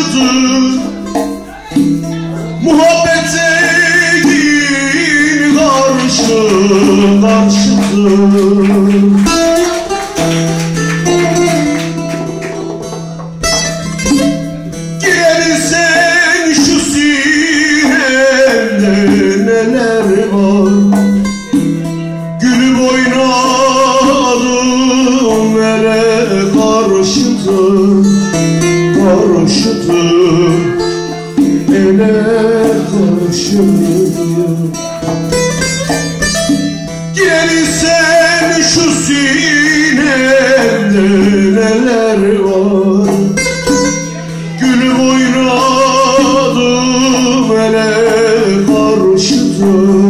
Karşıdır Muhabbete din karşı karşıdır Karşıdır ele karşıdır Gelirsen şu sinemde neler var Gülüp oynadım ele karşıdır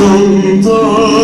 başımda